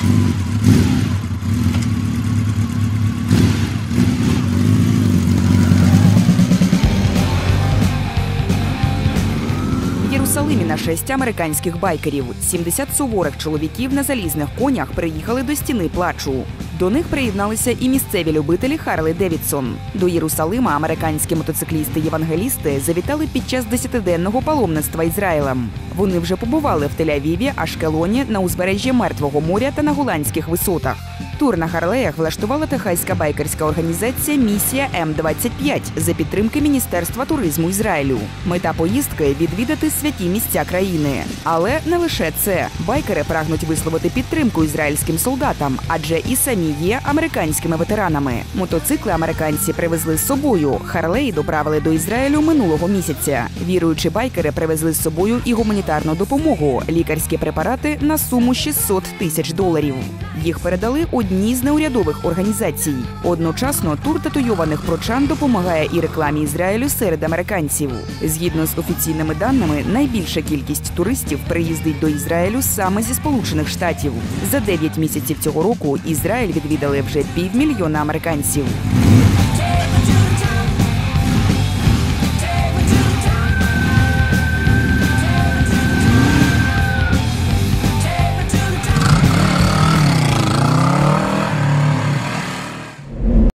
Єрусалимі на шесть американських байкерів. 70 суворих чоловіків на залізних конях приїхали до стіни плачу. До них приєдналися і місцеві любителі Харлі Девідсон. До Єрусалима американські мотоциклісти-євангелісти завітали під час десятиденного паломництва Ізраїлем. Вони вже побували в Тель-Авіві, Ашкелоні, на узбережжі Мертвого моря та на голландських висотах. Тур на Харлеях влаштувала техаська байкерська організація Місія М25 за підтримки Міністерства туризму Ізраїлю. Мета поїздки відвідати святі місця країни. Але не лише це. Байкери прагнуть висловити підтримку ізраїльським солдатам, адже і самі є американськими ветеранами. Мотоцикли американці привезли з собою. Харлеї доправили до Ізраїлю минулого місяця. Віруючі байкери привезли з собою і гуманітарну допомогу, лікарські препарати на суму 600 тисяч доларів. Їх передали одній з неурядових організацій. Одночасно тур татуйованих прочан допомагає і рекламі Ізраїлю серед американців. Згідно з офіційними даними, найбільша кількість туристів приїздить до Ізраїлю саме зі Сполучених Штатів. За 9 місяців цього року Ізраїль відвідали вже півмільйона американців.